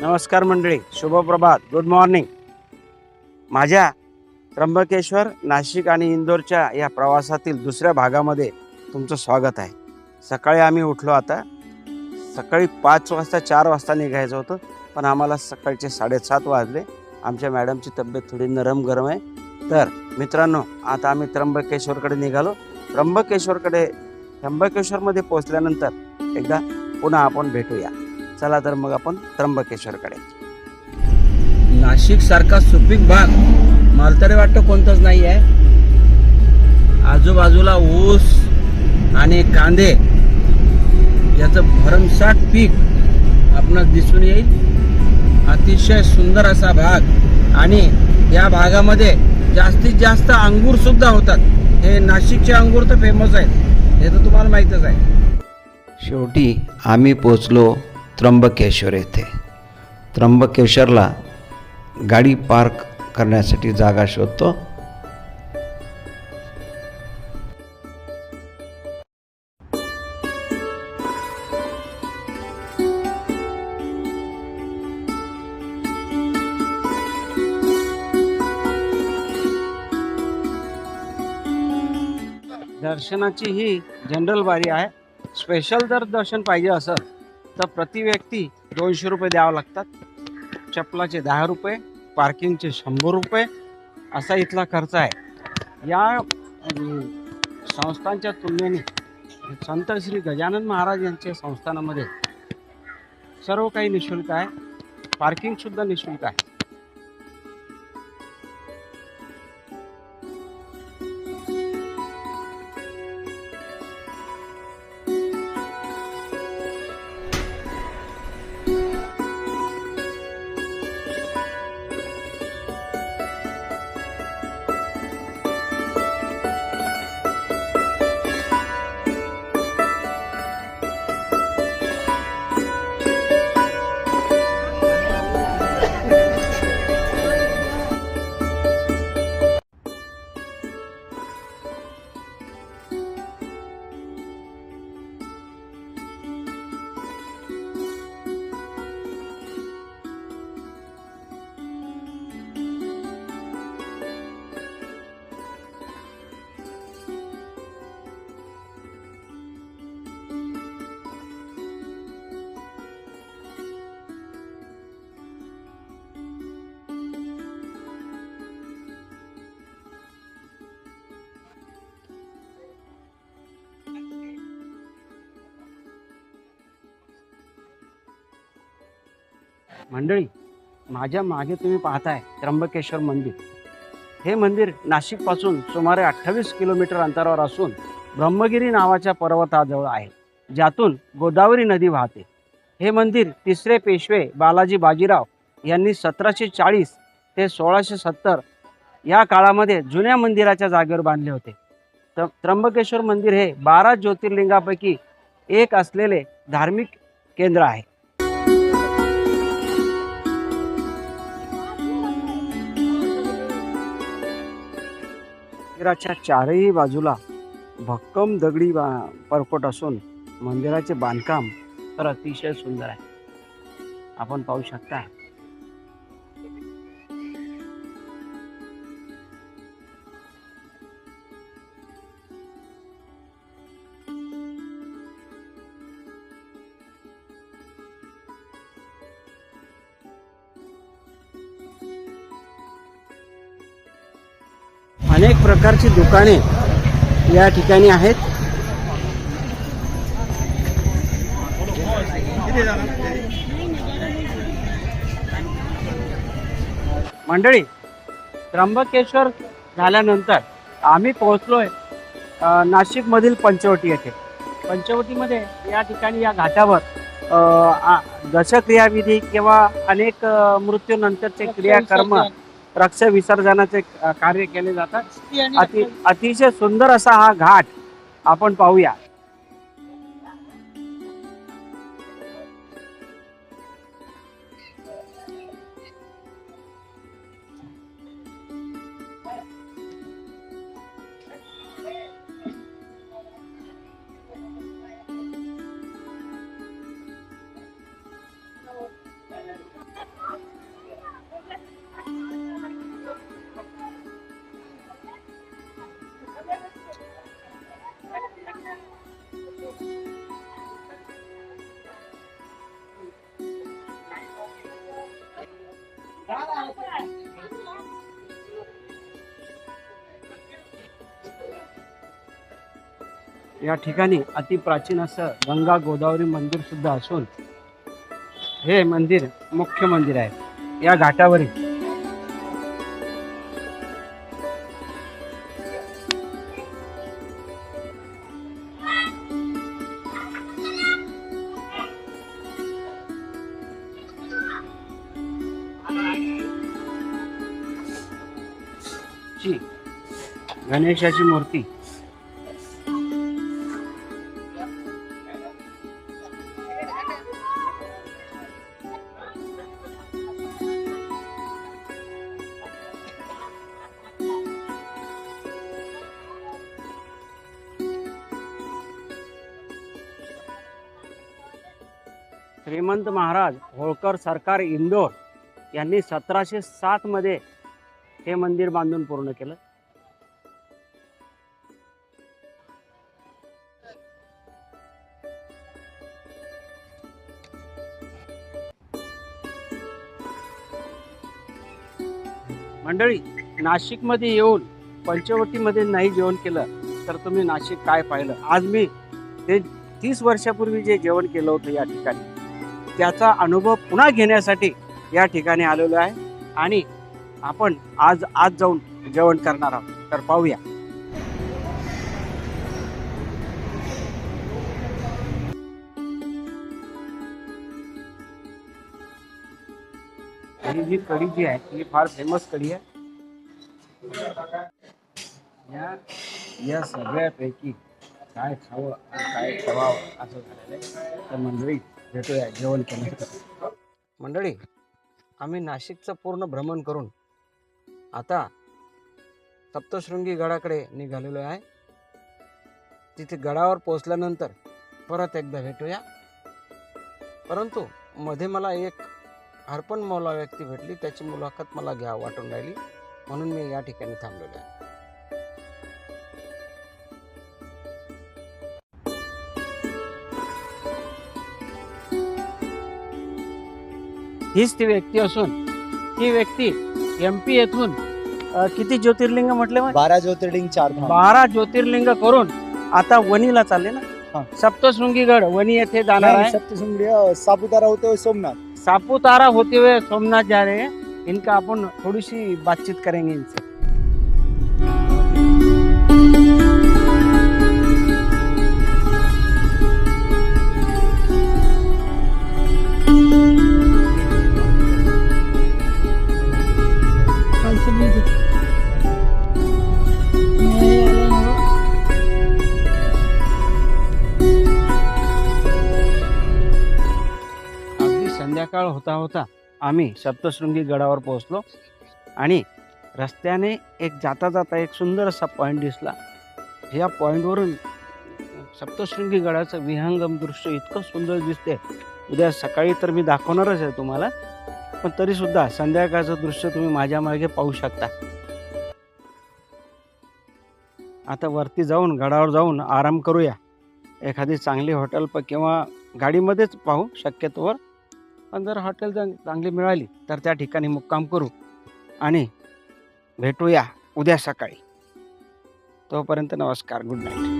नमस्कार मंडळी शुभप्रभात good morning माझ्या त्र्यंबकेश्वर नाशिक आणि इंदोरच्या या प्रवासातील दुसऱ्या भागामध्ये तुमचं स्वागत आहे. सकाळी आम्ही उठलो आता. सकाळी पाच वाजता चार वाजता निघायचं होतं पण आम्हाला सकाळचे साडेसात वाजले. आमच्या मॅडमची तब्येत थोडी नरम गरम आहे. तर मित्रांनो आता आम्ही त्र्यंबकेश्वरकडे निघालो. त्र्यंबकेश्वरकडे त्र्यंबकेश्वरमध्ये पोहोचल्यानंतर एकदा पुन्हा आपण भेटूया. चला तर मग आपण त्र्यंबकेश्वरकडे. नाशिक सारखा सुपीक भाग मला तरी वाटतं कोणतंच नाही आहे आजूबाजूला ऊस आणि कांदे याचं भरमसाठ पीक आपणास दिसून येईल. अतिशय सुंदर असा भाग. आणि या भागामध्ये जास्तीत जास्त अंगूर सुद्धा होतात. हे नाशिकचे अंगूर तर फेमस आहेत. हे तर तुम्हाला माहीतच आहे. शेवटी आम्ही पोचलो त्र्यंबकेश्वर येथे. त्र्यंबकेश्वरला गाडी पार्क करण्यासाठी जागा शोधतो. दर्शनाची ही जनरल बारी आहे. स्पेशल जर दर्शन पाहिजे असं तर प्रति व्यक्ती दोनशे रुपये द्यावं लागतात. चपलाचे दहा रुपये पार्किंगचे शंभर रुपये असा इथला खर्च आहे. या संस्थांच्या तुलनेने संत श्री गजानन महाराज यांच्या संस्थानामध्ये सर्व काही निशुल्क आहे. पार्किंगसुद्धा निशुल्क आहे. मंडळी माझ्या मागे तुम्ही पाहताय त्र्यंबकेश्वर मंदिर. हे मंदिर नाशिकपासून सुमारे अठ्ठावीस किलोमीटर अंतरावर असून ब्रह्मगिरी नावाच्या पर्वताजवळ आहे ज्यातून गोदावरी नदी वाहते. हे मंदिर तिसरे पेशवे बालाजी बाजीराव यांनी सतराशे चाळीस ते सोळाशे सत्तर या काळामध्ये जुन्या मंदिराच्या जागेवर बांधले होते. तर त्र्यंबकेश्वर मंदिर हे बारा ज्योतिर्लिंगापैकी एक असलेले धार्मिक केंद्र आहे. मंदिराच्या चारही बाजूला भक्कम दगडी बा- परकोट असून मंदिराचे बांधकाम तर अतिशय सुंदर आहे. आपण पाहू शकता. अनेक प्रकारची दुकाने या ठिकाणी आहेत. मंडळी त्र्यंबकेश्वर झाल्यानंतर आम्ही पोहोचलोय नाशिकमधील पंचवटी येथे. पंचवटीमध्ये या ठिकाणी या घाटावर दशक्रियाविधी किंवा अनेक मृत्यूनंतरचे क्रियाकर्म रक्त विसर्जनाचे कार्य केले जातात. अति अतिशय सुंदर असा हा घाट आपण पाहूया. या ठिकाणी अतिप्राचीन असं गंगा गोदावरी मंदिर सुद्धा असून हे मंदिर मुख्य मंदिर आहे. या घाटावरील ची गणेशाची मूर्ती. श्रीमंत महाराज होळकर सरकार इंदोर यांनी सतराशे सात मध्ये हे मंदिर बांधून पूर्ण केलं. मंडळी नाशिकमध्ये येऊन पंचवटीमध्ये नाही जेवण केलं तर तुम्ही नाशिक काय पाहिलं? आज मी ते तीस वर्षापूर्वी जे जेवण केलं होतं या ठिकाणी त्याचा अनुभव पुन्हा घेण्यासाठी या ठिकाणी आलेलो आहे. आणि आपण आज आज जाऊन जेवण करणार आहोत. तर पाहूया. ही जी कढी जी आहे ही फार फेमस कढी आहे. या या सगळ्यापैकी काय खावं काय ठेवावं असं झालेलं आहे. तर मंडळी भेटूया जेवण करण्यासाठी मंडळी आम्ही नाशिकचं पूर्ण भ्रमण करून आता सप्तशृंगी गडाकडे निघालेलो आहे. तिथे गडावर पोचल्यानंतर परत एकदा भेटूया. परंतु मध्ये मला एक हरपण मौला व्यक्ती भेटली त्याची मुलाखत मला घ्या वाटून राहिली म्हणून मी या ठिकाणी थांबलेलो आहे. हीच ती व्यक्ती असून ती व्यक्ती एम पी येथून किती ज्योतिर्लिंग म्हटले मग? बारा ज्योतिर्लिंग चार धाम. बारा ज्योतिर्लिंग करून आता वणीला चालले ना? हा. सप्तशृंगी गड वणी येथे जाणार नहीं, आहे. सप्तशृंगी अ, सापुतारा होते सोमनाथ. सापुतारा होते हुए सोमनाथ जा रहे हैं इनका अपन थोड़ी सी बातचीत करेंगे इनसे. संध्याकाळ होता होता आम्ही सप्तशृंगी गडावर पोहोचलो आणि रस्त्याने एक जाता जाता एक सुंदर असा पॉईंट दिसला. या पॉईंटवरून सप्तशृंगी गडाचं विहंगम दृश्य इतकं सुंदर दिसते उद्या सकाळी तर मी दाखवणारच आहे तुम्हाला पण तरीसुद्धा संध्याकाळचं दृश्य तुम्ही माझ्या मागे पाहू शकता. आता वरती जाऊन गडावर जाऊन आराम करूया. एखादी चांगली हॉटेल प किंवा गाडीमध्येच पाहू शक्यतोवर. पण जर हॉटेल जर चांगली मिळाली तर त्या ठिकाणी मुक्काम करू आणि भेटूया उद्या सकाळी. तोपर्यंत नमस्कार गुड नाईट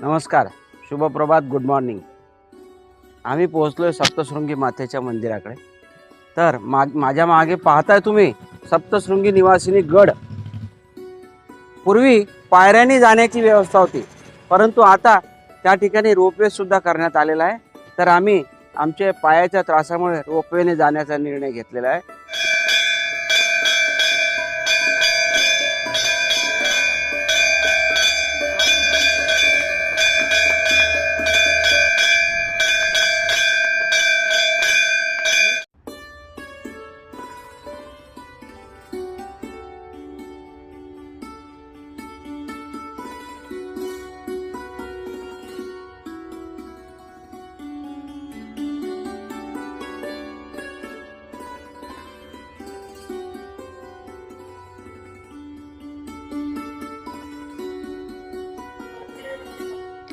नमस्कार शुभप्रभात गुड मॉर्निंग आम्ही पोहोचलोय सप्तशृंगी मातेच्या मंदिराकडे. तर माग माझ्या मागे पाहताय तुम्ही सप्तशृंगी निवासिनी गड. पूर्वी पायऱ्याने जाण्याची व्यवस्था होती परंतु आता त्या ठिकाणी रोपवे सुद्धा करण्यात आलेला आहे. तर आम्ही आमच्या पायाच्या त्रासामुळे रोपवेने जाण्याचा निर्णय घेतलेला आहे.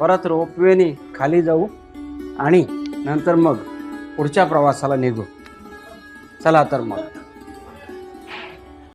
परत रोपवेने खाली जाऊ आणि नंतर मग पुढच्या प्रवासाला निघू. चला तर मग.